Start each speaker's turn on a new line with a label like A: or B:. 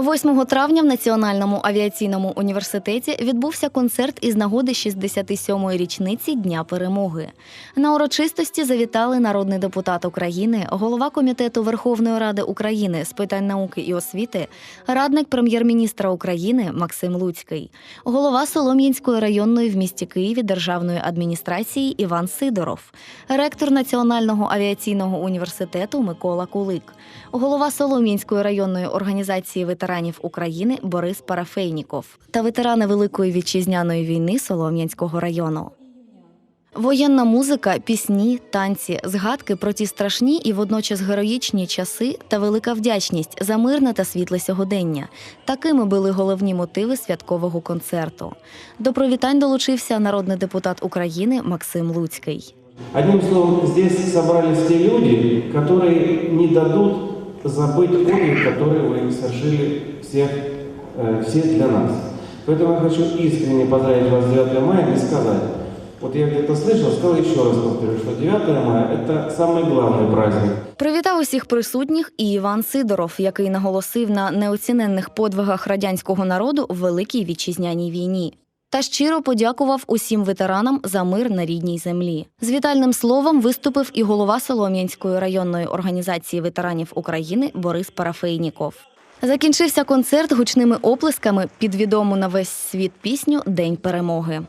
A: 8 травня в Національному авіаційному університеті відбувся концерт із нагоди 67-ї річниці Дня перемоги. На урочистості завітали народний депутат України, голова комітету Верховної Ради України з питань науки і освіти, радник прем'єр-міністра України Максим Луцький, голова Солом'янської районної в місті Києві державної адміністрації Іван Сидоров, ректор Національного авіаційного університету Микола Кулик, голова Солом'янської районної організації ветеранів України Борис Парафейніков та ветерани Великої вітчизняної війни Солом'янського району. Воєнна музика, пісні, танці, згадки про ті страшні і водночас героїчні часи та велика вдячність за мирне та світле сьогодення. Такими були головні мотиви святкового концерту. До привітань долучився народний депутат України Максим Луцький.
B: Одним словом, здесь собрались те люди, которые не дадут забыть подвиг, который вы совершили всех, э, все для нас. Поэтому я хочу искренне поздравить вас с 9 мая и сказать, вот я где-то слышал, сказал еще раз повторю, что 9 мая – это самый главный праздник.
A: Привітав усіх присутніх і Іван Сидоров, який наголосив на неоціненних подвигах радянського народу в Великій вітчизняній війні. Та щиро подякував усім ветеранам за мир на рідній землі. З вітальним словом виступив і голова Солом'янської районної організації ветеранів України Борис Парафейніков. Закінчився концерт гучними оплесками під відому на весь світ пісню День перемоги.